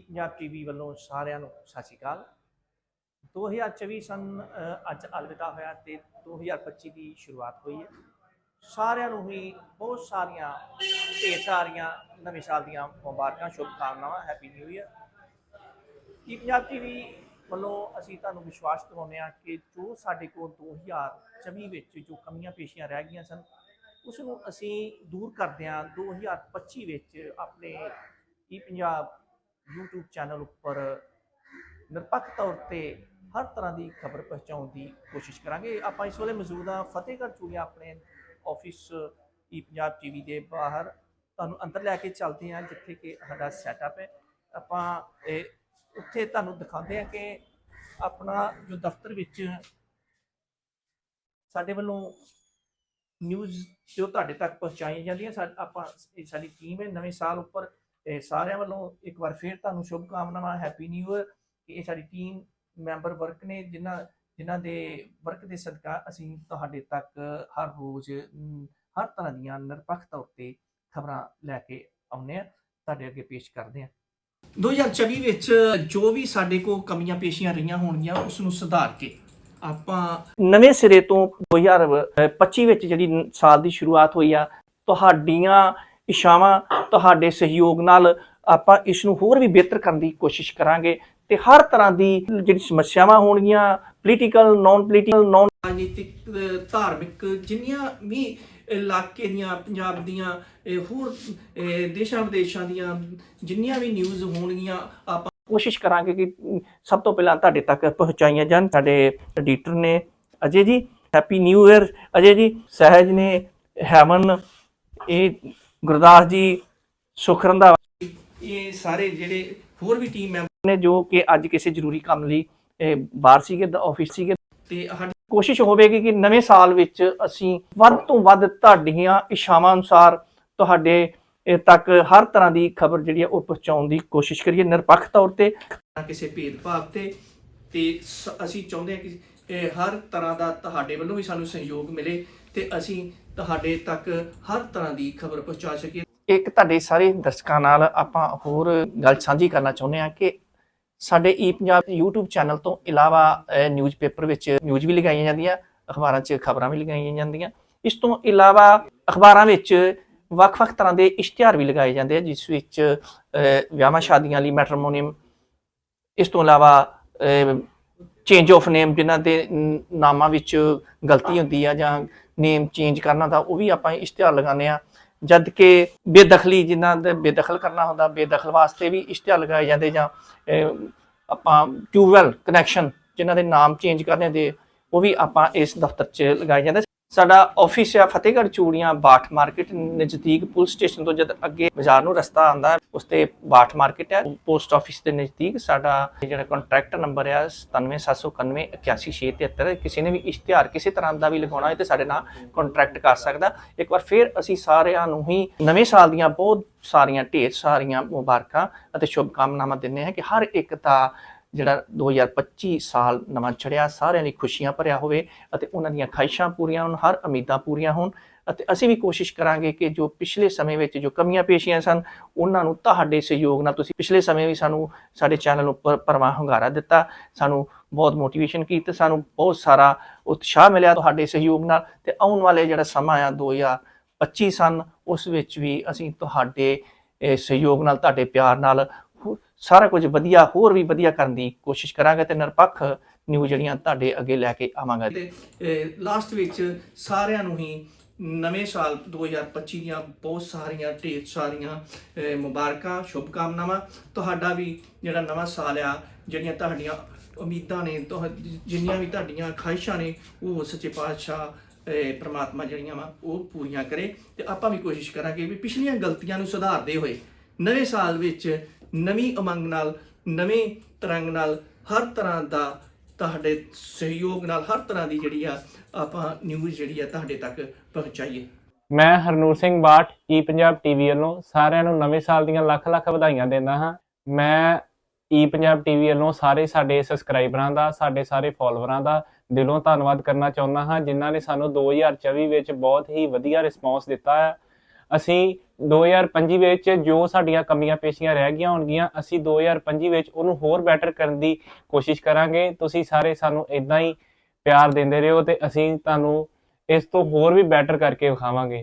Punjab TV ਵੱਲੋਂ ਸਾਰਿਆਂ ਨੂੰ ਸਤਿ ਸ਼੍ਰੀ ਅਕਾਲ। 2024 ਸਨ ਅੱਜ ਅਲਵਿਦਾ ਹੋਇਆ ਤੇ 2025 ਦੀ ਸ਼ੁਰੂਆਤ ਹੋਈ ਹੈ। ਸਾਰਿਆਂ ਨੂੰ ਹੀ ਬਹੁਤ ਸਾਰੀਆਂ, ਢੇਰ ਸਾਰੀਆਂ ਨਵੇਂ ਸਾਲ ਦੀਆਂ ਮੁਬਾਰਕਾਂ, ਸ਼ੁਭਕਾਮਨਾਵਾਂ happy new year E Punjab TV ਵੱਲੋਂ ਅਸੀਂ ਤੁਹਾਨੂੰ ਵਿਸ਼ਵਾਸ ਦਿਵਾਉਂਦੇ ਹਾਂ ਕਿ ਜੋ ਸਾਡੇ ਕੋਲ 2024 ਵਿੱਚ ਜੋ ਕਮੀਆਂ ਪੇਸ਼ੀਆਂ ਰਹਿ ਗਈਆਂ ਸਨ ਉਸ ਨੂੰ ਅਸੀਂ ਦੂਰ ਕਰਦੇ ਹਾਂ। 2025 ਵਿੱਚ ਆਪਣੇ ਈ ਪੰਜਾਬ YouTube ਚੈਨਲ ਉੱਪਰ ਨਿਰਪੱਖ ਤੌਰ ਤੇ ਹਰ ਤਰ੍ਹਾਂ ਦੀ ਖਬਰ ਪਹੁੰਚਾਉਣ ਦੀ ਕੋਸ਼ਿਸ਼ ਕਰਾਂਗੇ। ਆਪਾਂ ਇਸ ਵੇਲੇ ਮੌਜੂਦ ਹਾਂ ਫਤਿਹਗੜ੍ਹ ਚੂੜੀਆਂ ਆਪਣੇ ਆਫਿਸ ਈ ਪੰਜਾਬ ਟੀਵੀ ਦੇ ਬਾਹਰ। ਤੁਹਾਨੂੰ ਅੰਦਰ ਲੈ ਕੇ ਚੱਲਦੇ ਹਾਂ, ਜਿੱਥੇ ਕਿ ਸਾਡਾ ਸੈਟਅਪ ਹੈ। ਆਪਾਂ ਇਹ ਉੱਥੇ ਤੁਹਾਨੂੰ ਦਿਖਾਉਂਦੇ ਹਾਂ ਕਿ ਆਪਣਾ ਜੋ ਦਫ਼ਤਰ ਵਿੱਚ ਸਾਡੇ ਵੱਲੋਂ ਨਿਊਜ਼ ਜੋ ਤੁਹਾਡੇ ਤੱਕ ਪਹੁੰਚਾਈਆਂ ਜਾਂਦੀਆਂ, ਸਾ, ਆਪਾਂ, ਇਹ ਸਾਡੀ ਟੀਮ ਹੈ ਨਵੇਂ ਸਾਲ ਉੱਪਰ। ਇਹ ਸਾਰਿਆਂ ਵੱਲੋਂ ਇੱਕ ਵਾਰ ਫੇਰ ਤੁਹਾਨੂੰ ਸ਼ੁਭ ਕਾਮਨਾਵਾਂ ਹੈਪੀ ਨਿਊ ਇਅਰ ਕਿ ਇਹ ਸਾਡੀ ਟੀਮ ਮੈਂਬਰ ਵਰਕ ਨੇ, ਜਿਨ੍ਹਾਂ ਜਿਨ੍ਹਾਂ ਦੇ ਵਰਕ ਦੇ ਸਦਕਾ ਅਸੀਂ ਤੁਹਾਡੇ ਤੱਕ ਹਰ ਰੋਜ਼ ਹਰ ਤਰ੍ਹਾਂ ਦੀਆਂ ਨਿਰਪੱਖ ਤੌਰ ਤੇ ਖਬਰਾਂ ਲੈ ਕੇ ਆਉਂਦੇ ਆ ਤੁਹਾਡੇ ਅੱਗੇ ਪੇਸ਼ ਕਰਦੇ ਆ 2024 ਵਿੱਚ ਜੋ ਵੀ ਸਾਡੇ ਕੋਲ ਕਮੀਆਂ ਪੇਸ਼ੀਆਂ ਰਹੀਆਂ ਹੋਣਗੀਆਂ, ਉਸ ਨੂੰ ਸੁਧਾਰ ਕੇ ਆਪਾਂ ਨਵੇਂ ਸਿਰੇ ਤੋਂ 2025 ਵਿੱਚ ਜਿਹੜੀ ਸਾਲ ਦੀ ਸ਼ੁਰੂਆਤ ਹੋਈ ਆ, ਤੁਹਾਡੀਆਂ ਇਸ਼ਾਵਾਂ ਤੁਹਾਡੇ ਸਹਿਯੋਗ ਨਾਲ ਆਪਾਂ ਇਸ ਨੂੰ ਹੋਰ ਵੀ ਬਿਹਤਰ ਕਰਨ ਦੀ ਕੋਸ਼ਿਸ਼ ਕਰਾਂਗੇ ਤੇ ਹਰ ਤਰ੍ਹਾਂ ਦੀ ਜਿਹੜੀ ਸਮੱਸਿਆਵਾਂ ਹੋਣਗੀਆਂ ਪੋਲੀਟੀਕਲ ਨਾਨ ਪੋਲੀਟੀਕਲ ਨਾਨ ਰਾਜਨੀਤਿਕ ਧਾਰਮਿਕ ਜਿੰਨੀਆਂ ਵੀ ਇਲਾਕੇ ਦੀਆਂ ਪੰਜਾਬ ਦੀਆਂ ਹੋਰ ਦੇਸ਼ਾਂ ਵਿਦੇਸ਼ਾਂ ਦੀਆਂ ਜਿੰਨੀਆਂ ਵੀ ਨਿਊਜ਼ ਹੋਣਗੀਆਂ ਆਪਾਂ ਕੋਸ਼ਿਸ਼ ਕਰਾਂਗੇ ਕਿ ਸਭ ਤੋਂ ਪਹਿਲਾਂ ਤੁਹਾਡੇ ਤੱਕ ਪਹੁੰਚਾਈਆਂ ਜਾਣ। ਸਾਡੇ ਐਡੀਟਰ ਨੇ ਅਜੇ ਜੀ ਹੈਪੀ ਨਿਊ ਇਅਰ ਅਜੇ ਜੀ ਸਹਿਜ ਨੇ ਹੈਮਨ ਇਹ ਗੁਰਦਾਸ ਜੀ ਸੁਖ ਰੰਧਾਵਾ ਇਹ ਸਾਰੇ ਜਿਹੜੇ ਹੋਰ ਵੀ ਟੀਮ ਮੈਂਬਰ ਨੇ ਜੋ ਕਿ ਅੱਜ ਕਿਸੇ ਜ਼ਰੂਰੀ ਕੰਮ ਲਈ ਬਾਹਰ ਸੀਗੇ ਆਫਿਸ ਸੀਗੇ। ਤੇ ਸਾਡੀ ਕੋਸ਼ਿਸ਼ ਹੋਵੇਗੀ ਕਿ ਨਵੇਂ ਸਾਲ ਵਿੱਚ ਅਸੀਂ ਵੱਧ ਤੋਂ ਵੱਧ ਤੁਹਾਡੀਆਂ ਇਸ਼ਾਵਾਂ ਅਨੁਸਾਰ ਤੁਹਾਡੇ ਤੱਕ ਹਰ ਤਰ੍ਹਾਂ ਦੀ ਖਬਰ ਜਿਹੜੀ ਹੈ ਉਹ ਪਹੁੰਚਾਉਣ ਦੀ ਕੋਸ਼ਿਸ਼ ਕਰੀਏ ਨਿਰਪੱਖ ਤੌਰ ਤੇ। ਕਿਸੇ ਭੇਦਭਾਵ ਤੇ ਤੇ ਅਸੀਂ ਚਾਹੁੰਦੇ ਹਾਂ ਕਿ ਹਰ ਤਰ੍ਹਾਂ ਦਾ ਤੁਹਾਡੇ ਵੱਲੋਂ ਵੀ ਸਾਨੂੰ ਸਹਿਯੋਗ ਮਿਲੇ ਤੇ ਅਸੀਂ ਤੁਹਾਡੇ ਤੱਕ ਹਰ ਤਰ੍ਹਾਂ ਦੀ ਖਬਰ ਪਹੁੰਚਾ ਸਕੀਏ। ਇੱਕ ਤੁਹਾਡੇ ਸਾਰੇ ਦਰਸ਼ਕਾਂ ਨਾਲ ਆਪਾਂ ਹੋਰ ਗੱਲ ਸਾਂਝੀ ਕਰਨਾ ਚਾਹੁੰਦੇ ਹਾਂ ਕਿ ਸਾਡੇ ਈ ਪੰਜਾਬ YouTube ਚੈਨਲ ਤੋਂ ਇਲਾਵਾ ਨਿਊਜ਼ਪੇਪਰ ਵਿੱਚ ਨਿਊਜ਼ ਵੀ ਲਗਾਈਆਂ ਜਾਂਦੀਆਂ ਅਖਬਾਰਾਂ 'ਚ ਖਬਰਾਂ ਵੀ ਲਗਾਈਆਂ ਜਾਂਦੀਆਂ। ਇਸ ਤੋਂ ਇਲਾਵਾ ਅਖਬਾਰਾਂ ਵਿੱਚ ਵੱਖ-ਵੱਖ ਤਰ੍ਹਾਂ ਦੇ ਇਸ਼ਤਿਹਾਰ ਵੀ ਲਗਾਏ ਜਾਂਦੇ ਆ ਜਿਸ ਵਿੱਚ ਅਹ, ਵਿਆਹਾਂ ਸ਼ਾਦੀਆਂ ਲਈ ਮੈਟਰਮੋਨੀਅਮ ਇਸ ਤੋਂ ਇਲਾਵਾ ਚੇਂਜ ਆਫ ਨੇਮ ਜਿਨ੍ਹਾਂ ਦੇ ਨਾਮਾਂ ਵਿੱਚ ਗਲਤੀ ਹੁੰਦੀ ਆ ਜਾਂ ਨੇਮ ਚੇਂਜ ਕਰਨਾ ਤਾਂ ਉਹ ਵੀ ਆਪਾਂ ਇਸ਼ਤਿਹਾਰ ਲਗਾਉਂਦੇ ਆ ਜਦ ਕਿ ਬੇਦਖਲੀ, ਜਿਨ੍ਹਾਂ ਦਾ ਬੇਦਖਲ ਕਰਨਾ ਹੁੰਦਾ, ਬੇਦਖਲ ਵਾਸਤੇ ਵੀ ਇਸ਼ਤਿਹਾਰ ਲਗਾਏ ਜਾਂਦੇ ਜਾਂ ਆਪਾਂ ਟਿਊਬਵੈਲ ਕਨੈਕਸ਼ਨ, ਜਿਨ੍ਹਾਂ ਦੇ ਨਾਮ ਚੇਂਜ ਕਰਨੇ ਦੇ ਉਹ ਵੀ ਆਪਾਂ ਇਸ ਦਫ਼ਤਰ 'ਚ ਲਗਾਏ ਜਾਂਦੇ। ਸਾਡਾ ਆਫਿਸ ਆ ਫਤਿਹਗੜ੍ਹ ਚੂੜੀਆਂ ਬਾਠ ਮਾਰਕੀਟ ਨਜ਼ਦੀਕ ਪੁਲਿਸ ਸਟੇਸ਼ਨ ਤੋਂ ਜਦ ਅੱਗੇ ਬਾਜ਼ਾਰ ਨੂੰ ਰਸਤਾ ਆਉਂਦਾ, ਉਸ ਤੇ ਬਾਠ ਮਾਰਕੀਟ ਹੈ ਪੋਸਟ ਆਫਿਸ ਦੇ ਨਜ਼ਦੀਕ ਸਾਡਾ ਜਿਹੜਾ ਕੰਟਰੈਕਟ ਨੰਬਰ ਹੈ 9779181673 ਕਿਸੇ ਨੇ ਵੀ ਇਸ਼ਤਿਹਾਰ ਕਿਸੇ ਤਰ੍ਹਾਂ ਦਾ ਵੀ ਲਗਾਉਣਾ ਹੈ ਤੇ ਸਾਡੇ ਨਾਲ ਕੰਟਰੈਕਟ ਕਰ ਸਕਦਾ। ਇੱਕ ਵਾਰ ਫਿਰ ਅਸੀਂ ਸਾਰਿਆਂ ਨੂੰ ਹੀ ਨਵੇਂ ਸਾਲ ਦੀਆਂ ਬਹੁਤ ਸਾਰੀਆਂ ਢੇਰ ਸਾਰੀਆਂ ਮੁਬਾਰਕਾਂ ਅਤੇ ਸ਼ੁਭ ਕਾਮਨਾਵਾਂ ਦਿੰਦੇ ਹਾਂ ਕਿ ਹਰ ਇੱਕ ਦਾ ਜਿਹੜਾ 2025 ਸਾਲ ਨਵਾਂ ਚੜਿਆ, ਸਾਰਿਆਂ ਲਈ ਖੁਸ਼ੀਆਂ ਭਰਿਆ ਹੋਵੇ ਅਤੇ ਉਹਨਾਂ ਦੀਆਂ ਖਾਹਿਸ਼ਾਂ ਪੂਰੀਆਂ ਹੋਣ, ਹਰ ਉਮੀਦਾਂ ਪੂਰੀਆਂ ਹੋਣ ਅਤੇ ਅਸੀਂ ਵੀ ਕੋਸ਼ਿਸ਼ ਕਰਾਂਗੇ ਕਿ ਜੋ ਪਿਛਲੇ ਸਮੇਂ ਵਿੱਚ ਜੋ ਕਮੀਆਂ ਪੇਸ਼ੀਆਂ ਸਨ, ਉਹਨਾਂ ਨੂੰ ਤੁਹਾਡੇ ਸਹਿਯੋਗ ਨਾਲ ਤੁਸੀਂ ਪਿਛਲੇ ਸਮੇਂ ਵੀ ਸਾਨੂੰ ਸਾਡੇ ਚੈਨਲ ਉੱਪਰ ਪਰਵਾਹ ਹੁੰਗਾਰਾ ਦਿੱਤਾ, ਸਾਨੂੰ ਬਹੁਤ ਮੋਟੀਵੇਸ਼ਨ ਕੀਤੀ, ਸਾਨੂੰ ਬਹੁਤ ਸਾਰਾ ਉਤਸ਼ਾਹ ਮਿਲਿਆ ਤੁਹਾਡੇ ਸਹਿਯੋਗ ਨਾਲ ਤੇ ਆਉਣ ਵਾਲੇ ਜਿਹੜਾ ਸਮਾਂ ਆ 2025 ਸਨ, ਉਸ ਵਿੱਚ ਵੀ ਅਸੀਂ ਤੁਹਾਡੇ ਸਹਿਯੋਗ ਨਾਲ, ਤੁਹਾਡੇ ਪਿਆਰ ਨਾਲ ਸਾਰਾ ਕੁਝ ਵਧੀਆ ਹੋਰ ਵੀ ਵਧੀਆ ਕਰਨ ਦੀ ਕੋਸ਼ਿਸ਼ ਕਰਾਂਗੇ ਤੇ ਨਿਰਪੱਖ ਨਿਊਜ਼ ਜਿਹੜੀਆਂ ਤੁਹਾਡੇ ਅੱਗੇ ਲੈ ਕੇ ਆਵਾਂਗਾ। ਤੇ ਲਾਸਟ ਵਿੱਚ ਸਾਰਿਆਂ ਨੂੰ ਹੀ ਨਵੇਂ ਸਾਲ 2025 ਦੀਆਂ ਬਹੁਤ ਸਾਰੀਆਂ ਢੇਰ ਸਾਰੀਆਂ ਮੁਬਾਰਕਾਂ ਸ਼ੁਭ ਕਾਮਨਾਵਾਂ ਤੁਹਾਡਾ ਵੀ ਜਿਹੜਾ ਨਵਾਂ ਸਾਲ ਆ ਜਿਹੜੀਆਂ ਤੁਹਾਡੀਆਂ ਉਮੀਦਾਂ ਨੇ ਤੁਹਾ- ਜਿੰਨੀਆਂ ਵੀ ਤੁਹਾਡੀਆਂ ਖਾਹਿਸ਼ਾਂ ਨੇ ਉਹ ਸੱਚੇ ਪਾਤਸ਼ਾਹ ਅਹ, ਪ੍ਰਮਾਤਮਾ ਜਿਹੜੀਆਂ ਵਾ ਉਹ ਪੂਰੀਆਂ ਕਰੇ। ਤੇ ਆਪਾਂ ਵੀ ਕੋਸ਼ਿਸ਼ ਕਰਾਂਗੇ ਵੀ ਪਿਛਲੀਆਂ ਗਲਤੀਆਂ ਨੂੰ ਸੁਧਾਰਦੇ ਹੋਏ ਨਵੇਂ ਸਾਲ ਵਿੱਚ ਨਵੀਂ ਉਮੰਗ ਨਾਲ, ਨਵੇਂ ਤਰੰਗ ਨਾਲ, ਹਰ ਤਰ੍ਹਾਂ ਦਾ ਤੁਹਾਡੇ ਸਹਿਯੋਗ ਨਾਲ, ਹਰ ਤਰ੍ਹਾਂ ਦੀ ਜਿਹੜੀ ਆ, ਆਪਾਂ ਨਿਊਜ਼ ਜਿਹੜੀ ਆ ਤੁਹਾਡੇ ਤੱਕ ਪਹੁੰਚਾਈਏ। ਮੈਂ ਹਰਨੂਰ ਸਿੰਘ ਬਾਠ ਈ ਪੰਜਾਬ ਟੀਵੀ ਵੱਲੋਂ ਸਾਰਿਆਂ ਨੂੰ ਨਵੇਂ ਸਾਲ ਦੀਆਂ ਲੱਖ ਲੱਖ ਵਧਾਈਆਂ ਦਿੰਦਾ ਹਾਂ। ਮੈਂ ਈ ਪੰਜਾਬ ਟੀਵੀ ਵੱਲੋਂ ਸਾਰੇ ਸਾਡੇ ਸਬਸਕ੍ਰਾਈਬਰਾਂ ਦਾ, ਸਾਡੇ ਸਾਰੇ ਫਾਲੋਅਰਾਂ ਦਾ ਦਿਲੋਂ ਧੰਨਵਾਦ ਕਰਨਾ ਚਾਹੁੰਦਾ ਹਾਂ, ਜਿਨ੍ਹਾਂ ਨੇ ਸਾਨੂੰ 2024 ਵਿੱਚ ਬਹੁਤ ਹੀ ਵਧੀਆ ਰਿਸਪੌਂਸ ਦਿੱਤਾ ਹੈ। ਅਸੀਂ 2025 ਵਿੱਚ ਜੋ ਸਾਡੀਆਂ ਕਮੀਆਂ ਪੇਸ਼ੀਆਂ ਰਹਿ ਗਈਆਂ ਹੋਣਗੀਆਂ, ਅਸੀਂ 2025 ਵਿੱਚ ਉਹਨੂੰ ਹੋਰ ਬੈਟਰ ਕਰਨ ਦੀ ਕੋਸ਼ਿਸ਼ ਕਰਾਂਗੇ। ਤੁਸੀਂ ਸਾਰੇ ਸਾਨੂੰ ਇਦਾਂ ਹੀ ਪਿਆਰ ਦਿੰਦੇ ਰਹੋ ਤੇ ਅਸੀਂ ਤੁਹਾਨੂੰ ਇਸ ਤੋਂ ਹੋਰ ਵੀ ਬੈਟਰ ਕਰਕੇ ਵਿਖਾਵਾਂਗੇ।